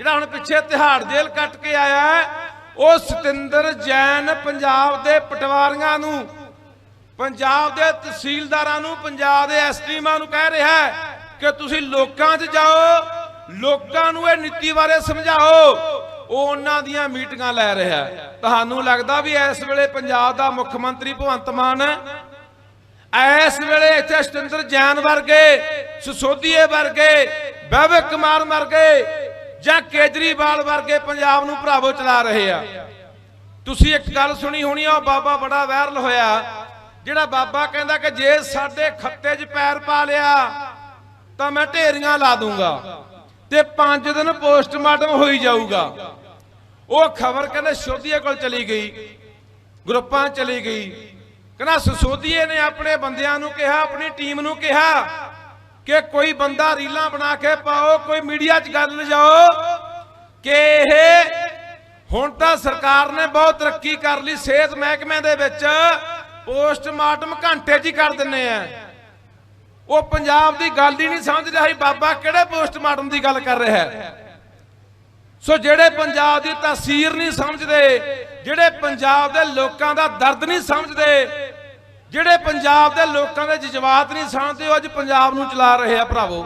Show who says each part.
Speaker 1: ਜਿਹੜਾ ਹੁਣ ਪਿੱਛੇ ਤਿਹਾੜ ਜੇਲ੍ਹ ਕੱਟ ਕੇ ਆਇਆ ਉਹ ਸਤਿੰਦਰ ਜੈਨ ਪੰਜਾਬ ਦੇ ਪਟਵਾਰੀਆਂ ਨੂੰ, ਪੰਜਾਬ ਦੇ ਤਹਿਸੀਲਦਾਰਾਂ ਨੂੰ, ਪੰਜਾਬ ਦੇ ਐਸਟੀਮਾਂ ਨੂੰ ਕਹਿ ਰਿਹਾ ਹੈ ਕਿ ਤੁਸੀਂ ਲੋਕਾਂ 'ਚ ਜਾਓ, ਲੋਕਾਂ ਨੂੰ ਇਹ ਨੀਤੀ ਬਾਰੇ ਸਮਝਾਓ। ਉਹ ਉਹਨਾਂ ਦੀਆਂ ਮੀਟਿੰਗਾਂ ਲੈ ਰਿਹਾ ਤੁਹਾਨੂੰ ਲੱਗਦਾ ਵੀ ਇਸ ਵੇਲੇ ਪੰਜਾਬ ਦਾ ਮੁੱਖ ਮੰਤਰੀ ਭਗਵੰਤ ਮਾਨ ਇਸ ਵੇਲੇ ਇੱਥੇ ਸਤਿੰਦਰ ਜੈਨ ਵਰਗੇ, ਸਸੋਦੀਏ ਵਰਗੇ ਬੈਬਕ ਕੁਮਾਰ ਵਰਗੇ ਜਾਂ ਕੇਜਰੀਵਾਲ ਵਰਗੇ ਪੰਜਾਬ ਨੂੰ ਭਰਾਵੋ ਚਲਾ ਰਹੇ ਆ। ਤੁਸੀਂ ਇੱਕ ਗੱਲ ਸੁਣੀ ਹੋਣੀ ਆ, ਉਹ ਬਾਬਾ ਬੜਾ ਵਾਇਰਲ ਹੋਇਆ। ਜਿਹੜਾ ਬਾਬਾ ਕਹਿੰਦਾ ਕਿ ਜੇ ਸਾਡੇ ਖੱਤੇ 'ਚ ਪੈਰ ਪਾ ਲਿਆ, ਤਾਂ ਮੈਂ ਢੇਰੀਆਂ ਲਾ ਦੂੰਗਾ ਤੇ 5 ਦਿਨ ਪੋਸਟਮਾਰਟਮ ਹੋਈ ਜਾਊਗਾ। ਉਹ ਖਬਰ ਕਹਿੰਦੇ ਸ਼ੋਧੀਏ ਕੋਲ ਚਲੀ ਗਈ, ਗਰੁੱਪਾਂ ਚਲੀ ਗਈ। ਕਹਿੰਦਾ ਸਸੋਦੀਏ ਨੇ ਆਪਣੇ ਬੰਦਿਆਂ ਨੂੰ ਕਿਹਾ, ਆਪਣੀ ਟੀਮ ਨੂੰ ਕਿਹਾ। ਕਿ ਕੋਈ ਬੰਦਾ ਰੀਲਾਂ ਬਣਾ ਕੇ ਪਾਓ, ਕੋਈ ਮੀਡੀਆ 'ਚ ਗੱਲ ਲਿਜਾਓ, ਕਿ ਇਹ ਹੁਣ ਤਾਂ ਸਰਕਾਰ ਨੇ ਬਹੁਤ ਤਰੱਕੀ ਕਰ ਲਈ ਸਿਹਤ ਮਹਿਕਮੇ ਦੇ ਵਿੱਚ। ਪੋਸਟਮਾਰਟਮ ਘੰਟੇ 'ਚ ਹੀ ਕਰ ਦਿੰਨੇ ਆ। ਉਹ ਪੰਜਾਬ ਦੀ ਗੱਲ ਹੀ ਨਹੀਂ ਸਮਝ ਰਿਹਾ ਬਾਬਾ ਕਿਹੜੇ ਪੋਸਟਮਾਰਟਮ ਦੀ ਗੱਲ ਕਰ ਰਿਹਾ ਹੈ। ਸੋ ਜਿਹੜੇ ਪੰਜਾਬ ਦੀ ਤਾਸੀਰ ਨਹੀਂ ਸਮਝਦੇ, ਜਿਹੜੇ ਪੰਜਾਬ ਦੇ ਲੋਕਾਂ ਦਾ ਦਰਦ ਨਹੀਂ ਸਮਝਦੇ ਜਿਹੜੇ ਪੰਜਾਬ ਦੇ ਲੋਕਾਂ ਦੇ ਜਜ਼ਬਾਤ ਨਹੀਂ ਸਮਝਦੇ ਉਹ ਅੱਜ ਪੰਜਾਬ ਨੂੰ ਚਲਾ ਰਹੇ ਆ ਭਰਾਵੋ।